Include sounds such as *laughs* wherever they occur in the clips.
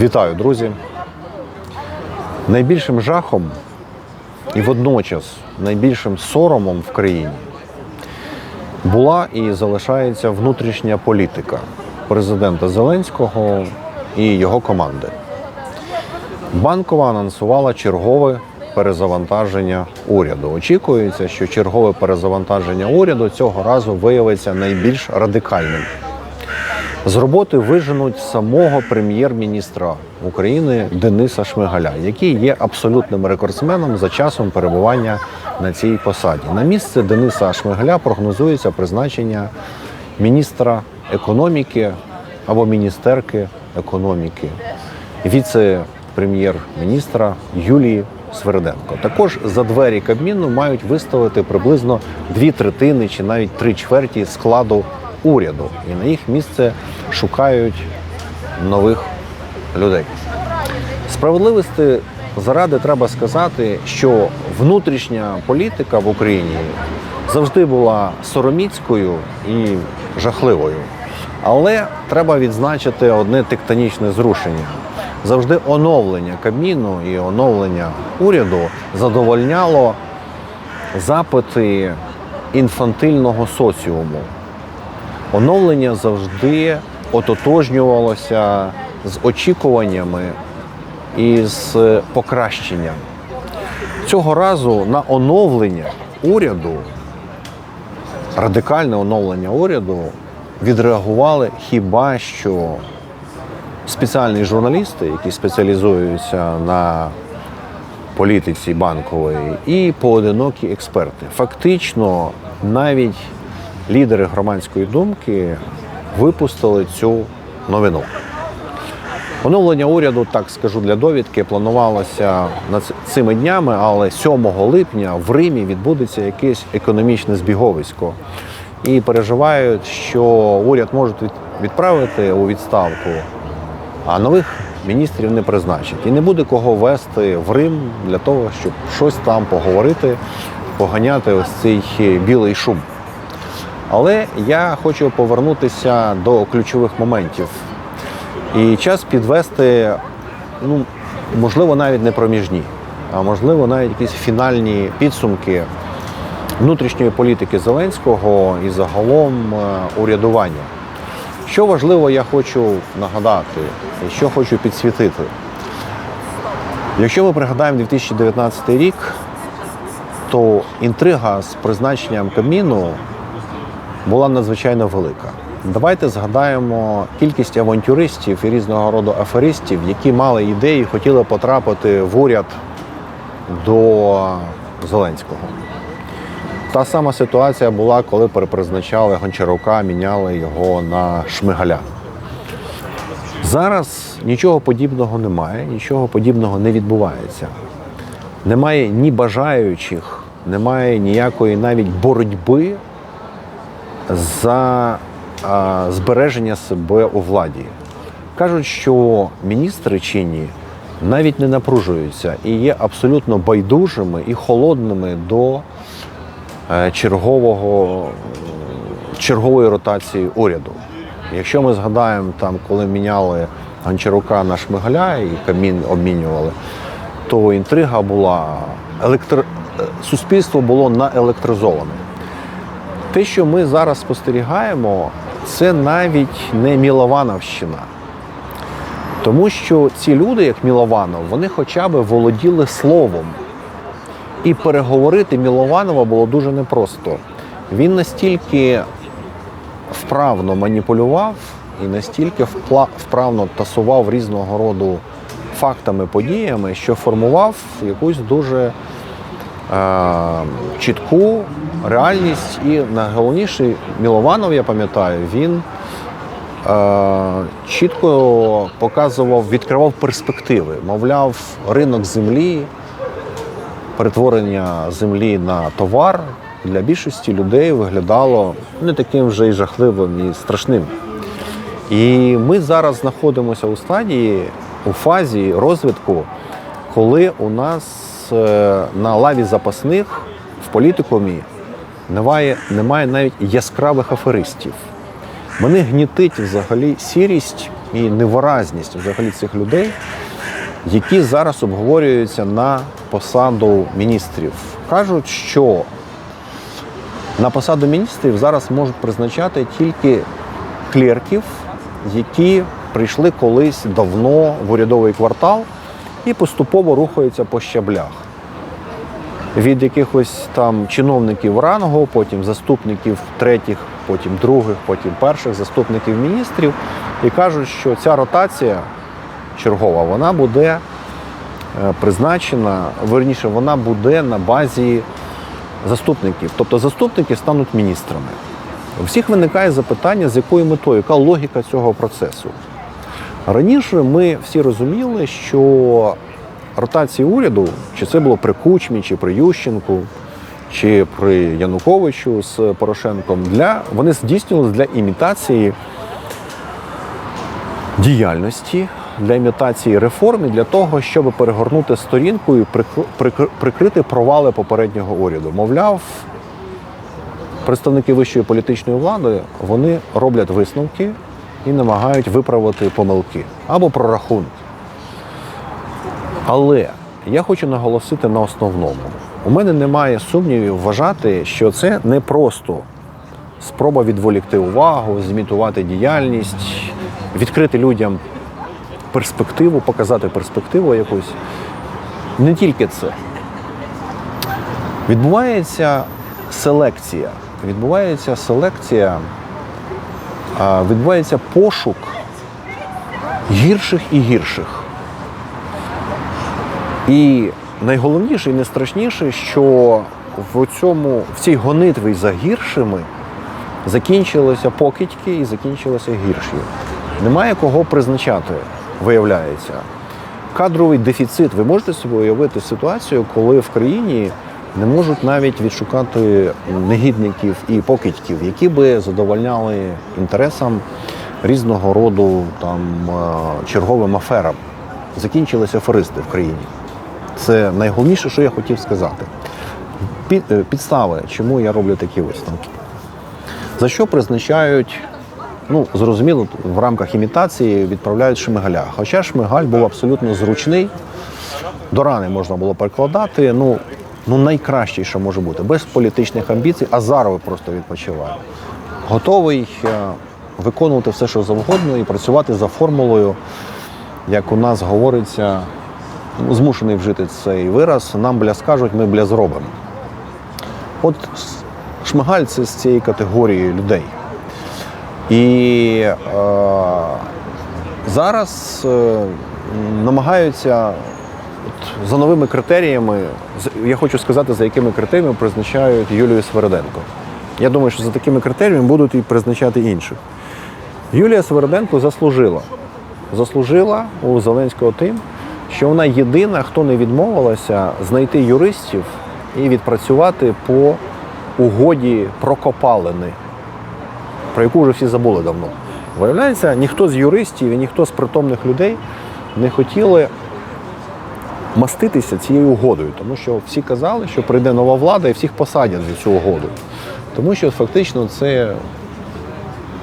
Вітаю, друзі! Найбільшим жахом і водночас найбільшим соромом в країні була і залишається внутрішня політика президента Зеленського і його команди. Банкова анонсувала чергове перезавантаження уряду. Очікується, що чергове перезавантаження уряду цього разу виявиться найбільш радикальним. З роботи виженуть самого прем'єр-міністра України Дениса Шмигаля, який є абсолютним рекордсменом за часом перебування на цій посаді. На місце Дениса Шмигаля прогнозується призначення міністра економіки або міністерки економіки, віце-прем'єр-міністра Юлії Свериденко. Також за двері Кабміну мають виставити приблизно дві третини чи навіть три чверті складу уряду, і на їх місце шукають нових людей. Справедливості заради треба сказати, що внутрішня політика в Україні завжди була сороміцькою і жахливою. Але треба відзначити одне тектонічне зрушення. Завжди оновлення Кабміну і оновлення уряду задовольняло запити інфантильного соціуму. Оновлення завжди ототожнювалося з очікуваннями і з покращенням. Цього разу на оновлення уряду, радикальне оновлення уряду, відреагували хіба що спеціальні журналісти, які спеціалізуються на політиці банкової, і поодинокі експерти. Фактично, навіть лідери громадської думки випустили цю новину. Оновлення уряду, так скажу для довідки, планувалося цими днями, але 7 липня в Римі відбудеться якесь економічне збіговисько. І переживають, що уряд від- відправити у відставку, а нових міністрів не призначать. І не буде кого вести в Рим для того, щоб щось там поговорити, поганяти ось цей білий шум. Але я хочу повернутися до ключових моментів. І час підвести, ну, можливо, навіть не проміжні, а можливо, навіть якісь фінальні підсумки внутрішньої політики Зеленського і загалом е, урядування. Що важливо, я хочу нагадати, і що хочу підсвітити. Якщо ми пригадаємо 2019 рік, то інтрига з призначенням Кабміну була надзвичайно велика. Давайте згадаємо кількість авантюристів і різного роду аферистів, які мали ідеї, хотіли потрапити в уряд до Зеленського. Та сама ситуація була, коли перепризначали Гончарука, міняли його на Шмигаля. Зараз нічого подібного немає, нічого подібного не відбувається. Немає ні бажаючих, немає ніякої навіть боротьби за збереження себе у владі. Кажуть, що міністри чинні навіть не напружуються і є абсолютно байдужими і холодними до е, чергового, чергової ротації уряду. Якщо ми згадаємо, там, коли міняли Гончарука на Шмигаля і Камін обмінювали, то інтрига була електро... е, суспільство було наелектризоване. Те, що ми зараз спостерігаємо, це навіть не Міловановщина. Тому що ці люди, як Мілованов, вони хоча б володіли словом. І переговорити Мілованова було дуже непросто. Він настільки вправно маніпулював і настільки вправно тасував різного роду фактами, подіями, що формував якусь дуже чітку реальність. І найголовніше, Мілованов, я пам'ятаю, він е, чітко показував, відкривав перспективи. Мовляв, ринок землі, перетворення землі на товар для більшості людей виглядало не таким вже й жахливим і страшним. І ми зараз знаходимося у стадії, у фазі розвитку, коли у нас е, на лаві запасних в політикумі немає, немає навіть яскравих аферистів. Мене гнітить взагалі сірість і невиразність взагалі цих людей, які зараз обговорюються на посаду міністрів. Кажуть, що на посаду міністрів зараз можуть призначати тільки клерків, які прийшли колись давно в урядовий квартал і поступово рухаються по щаблях. Від якихось там чиновників рангу, потім заступників третіх, потім других, потім перших заступників міністрів, і кажуть, що ця ротація чергова вона буде е, призначена, верніше, вона буде на базі заступників. Тобто заступники стануть міністрами. У всіх виникає запитання, з якою метою, яка логіка цього процесу. Раніше ми всі розуміли, що ротації уряду, чи це було при Кучмі, чи при Ющенку, чи при Януковичу з Порошенком, для, вони здійснювалися для імітації діяльності, для імітації реформ і для того, щоб перегорнути сторінку і прикр- прикр- прикрити провали попереднього уряду. Мовляв, представники вищої політичної влади вони роблять висновки і намагають виправити помилки або прорахунки. Але я хочу наголосити на основному. У мене немає сумнівів вважати, що це не просто спроба відволікти увагу, зімітувати діяльність, відкрити людям перспективу, показати перспективу якусь. Не тільки це. Відбувається селекція. Відбувається селекція, відбувається пошук гірших і гірших. І найголовніше і найстрашніше, що в цьому в цій гонитві за гіршими закінчилися покидьки і закінчилися гірші. Немає кого призначати, виявляється. Кадровий дефіцит. Ви можете собі уявити ситуацію, коли в країні не можуть навіть відшукати негідників і покидьків, які би задовольняли інтересам різного роду там е, черговим аферам. Закінчилися аферисти в країні. Це найголовніше, що я хотів сказати. Е, підстави, чому я роблю такі висновки. За що призначають, ну, зрозуміло, в рамках імітації відправляють Шмигаля. Хоча Шмигаль був абсолютно зручний, до рани можна було перекладати. Ну, ну найкращий, що може бути, без політичних амбіцій, Азаров просто відпочиває. Готовий е, виконувати все, що завгодно, і працювати за формулою, як у нас говориться, ну, змушений вжити цей вираз, нам бля скажуть, ми бля зробимо. От Шмигаль це з цієї категорії людей. І е, зараз е, намагаються от, за новими критеріями, я хочу сказати, за якими критеріями призначають Юлію Свериденко. Я думаю, що за такими критеріями будуть і призначати інших. Юлія Свериденко заслужила. Заслужила у Зеленського тим, що вона єдина, хто не відмовилася знайти юристів і відпрацювати по угоді про копалини, про яку вже всі забули давно. Виявляється, ніхто з юристів і ніхто з притомних людей не хотіли маститися цією угодою, тому що всі казали, що прийде нова влада і всіх посадять за цю угоду. Тому що фактично це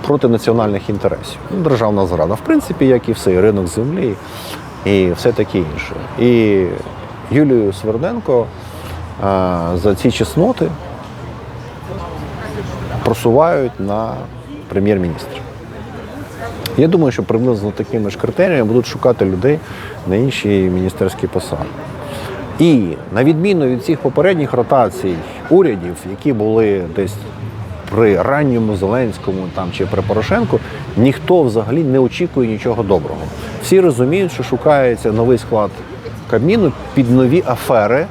проти національних інтересів. Ну, державна зрада, в принципі, як і все, і ринок землі, і все таке інше. І Юлію Сверденко за ці чесноти просувають на прем'єр-міністра. Я думаю, що приблизно такими ж критеріями будуть шукати людей на інші міністерські посади. І на відміну від цих попередніх ротацій урядів, які були десь при ранньому Зеленському там, чи при Порошенку, ніхто взагалі не очікує нічого доброго. Всі розуміють, що шукається новий склад Кабміну під нові афери,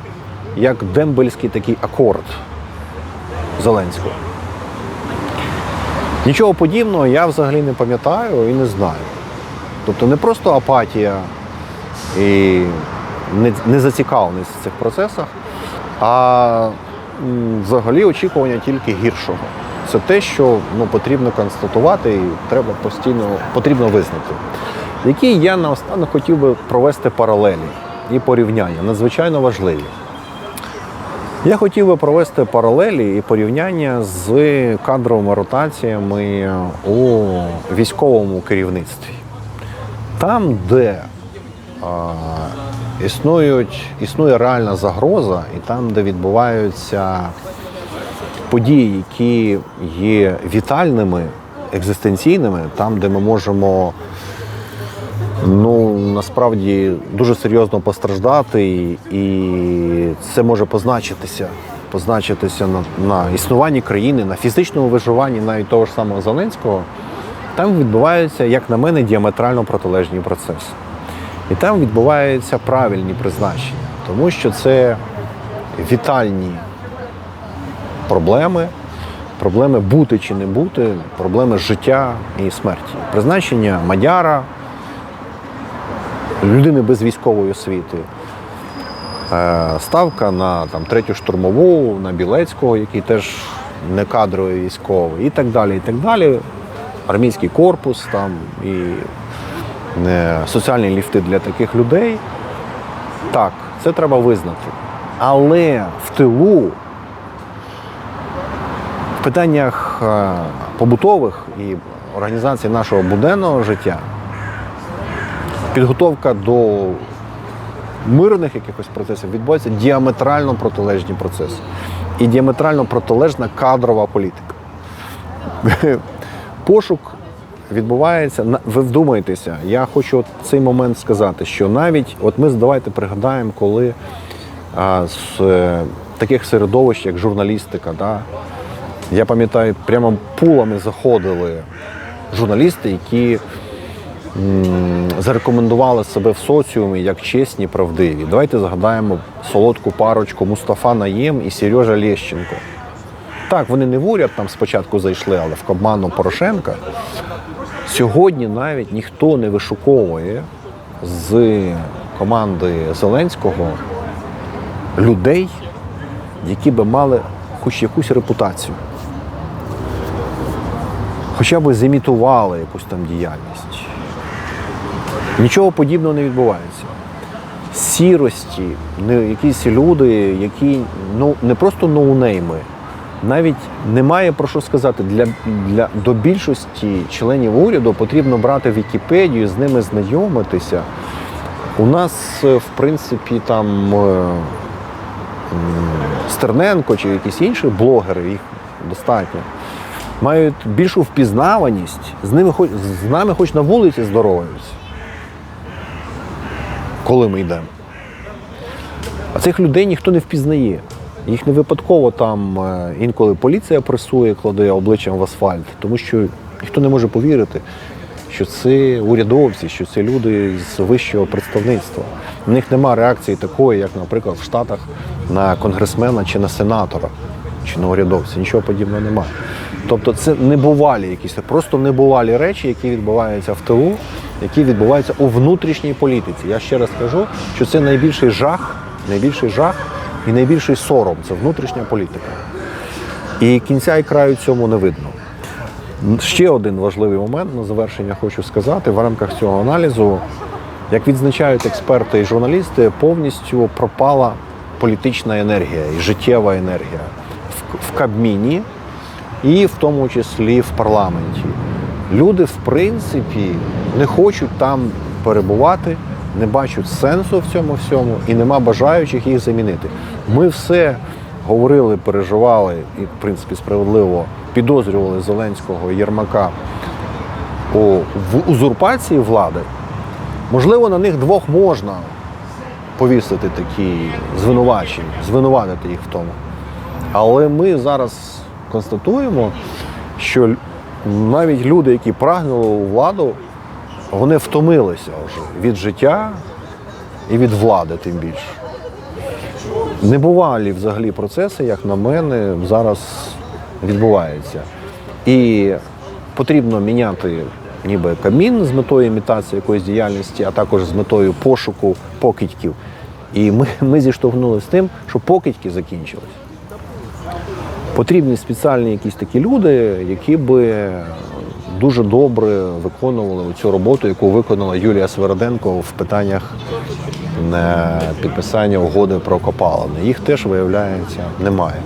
як дембельський такий акорд Зеленського. Нічого подібного я взагалі не пам'ятаю і не знаю. Тобто не просто апатія і незацікавленість в цих процесах, а взагалі очікування тільки гіршого. Це те, що ну, потрібно констатувати і треба постійно потрібно визнати. Які я наостанок хотів би провести паралелі і порівняння, надзвичайно важливі. Я хотів би провести паралелі і порівняння з кадровими ротаціями у військовому керівництві. Там, де а, існують, існує реальна загроза, і там, де відбуваються події, які є вітальними, екзистенційними, там, де ми можемо ну насправді дуже серйозно постраждати, і, це може позначитися, позначитися на, на існуванні країни, на фізичному виживанні навіть того ж самого Зеленського. Там відбуваються, як на мене, діаметрально протилежні процеси. І там відбуваються правильні призначення, тому що це вітальні проблеми, проблеми бути чи не бути, проблеми життя і смерті. Призначення Мадяра, людини без військової освіти, е, ставка на там, третю штурмову, на Білецького, який теж не кадровий військовий, і так далі. і так далі. Армійський корпус там і е, соціальні ліфти для таких людей. Так, це треба визнати. Але в тилу, в питаннях е, побутових і організації нашого буденного життя, підготовка до мирних якихось процесів відбуваються діаметрально протилежні процеси. І діаметрально протилежна кадрова політика. *laughs* Пошук відбувається. Ви вдумайтеся, я хочу от цей момент сказати, що навіть от ми давайте пригадаємо, коли а, з е, таких середовищ, як журналістика, да, я пам'ятаю, прямо пулами заходили журналісти, які зарекомендували себе в соціумі як чесні, правдиві. Давайте згадаємо солодку парочку Мустафа Наєм і Сережа Лещенко. Так, вони не в уряд там спочатку зайшли, але в команду Порошенка. Сьогодні навіть ніхто не вишуковує з команди Зеленського людей, які би мали хоч якусь репутацію. Хоча б зімітували якусь там діяльність. Нічого подібного не відбувається. Сірості, якісь люди, які ну не просто ноунейми, навіть немає про що сказати. Для, для до більшості членів уряду потрібно брати Вікіпедію, з ними знайомитися. У нас, е, в принципі, там е, Стерненко чи якісь інші блогери, їх достатньо, мають більшу впізнаваність, з ними хоч з нами хоч на вулиці здороваються, коли ми йдемо. А цих людей ніхто не впізнає. Їх не випадково там е, інколи поліція пресує, кладе обличчям в асфальт, тому що ніхто не може повірити, що це урядовці, що це люди з вищого представництва. У них нема реакції такої, як, наприклад, в Штатах на конгресмена чи на сенатора, чи на урядовця. Нічого подібного немає. Тобто це небувалі якісь, просто небувалі речі, які відбуваються в тилу, які відбуваються у внутрішній політиці. Я ще раз кажу, що це найбільший жах, найбільший жах і найбільший сором це внутрішня політика. І кінця і краю цьому не видно. Ще один важливий момент на завершення хочу сказати в рамках цього аналізу. Як відзначають експерти і журналісти, повністю пропала політична енергія і життєва енергія в, Кабміні і в тому числі в парламенті. Люди, в принципі, не хочуть там перебувати, не бачать сенсу в цьому всьому і нема бажаючих їх замінити. Ми все говорили, переживали і, в принципі, справедливо підозрювали Зеленського Єрмака у в узурпації влади. Можливо, на них двох можна повісити такі звинувачення, звинуватити їх в тому. Але ми зараз констатуємо, що навіть люди, які прагнули у владу, вони втомилися вже від життя і від влади, тим більше. Небувалі взагалі процеси, як на мене, зараз відбуваються. І потрібно міняти ніби камін з метою імітації якоїсь діяльності, а також з метою пошуку покидьків. І ми, ми зіштовхнулися з тим, що покидьки закінчились. Потрібні спеціальні якісь такі люди, які би дуже добре виконували цю роботу, яку виконала Юлія Свероденко в питаннях е, підписання угоди про копалини. Їх теж, виявляється, немає.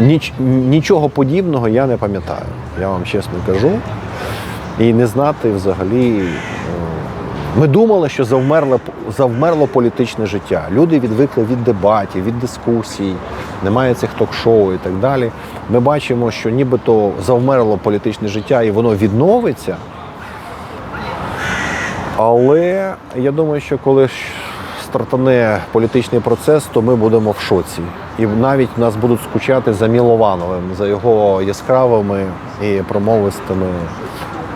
Ніч, нічого подібного я не пам'ятаю, я вам чесно кажу. І не знати взагалі, Ми думали, що завмерло, завмерло політичне життя. Люди відвикли від дебатів, від дискусій, немає цих ток-шоу і так далі. Ми бачимо, що нібито завмерло політичне життя і воно відновиться. Але я думаю, що коли стартане політичний процес, то ми будемо в шоці. І навіть нас будуть скучати за Міловановим, за його яскравими і промовистими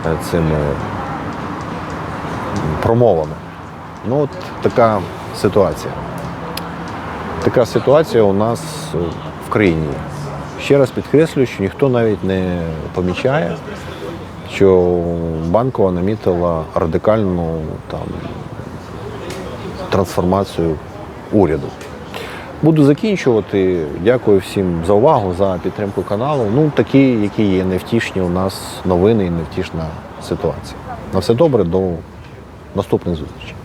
е, цими промовами. Ну, от така ситуація. Така ситуація у нас е, в країні. Ще раз підкреслюю, що ніхто навіть не помічає, що банкова намітила радикальну там, трансформацію уряду. Буду закінчувати. Дякую всім за увагу, за підтримку каналу. Ну, такі, які є невтішні у нас новини і невтішна ситуація. На все добре, до наступних зустрічей.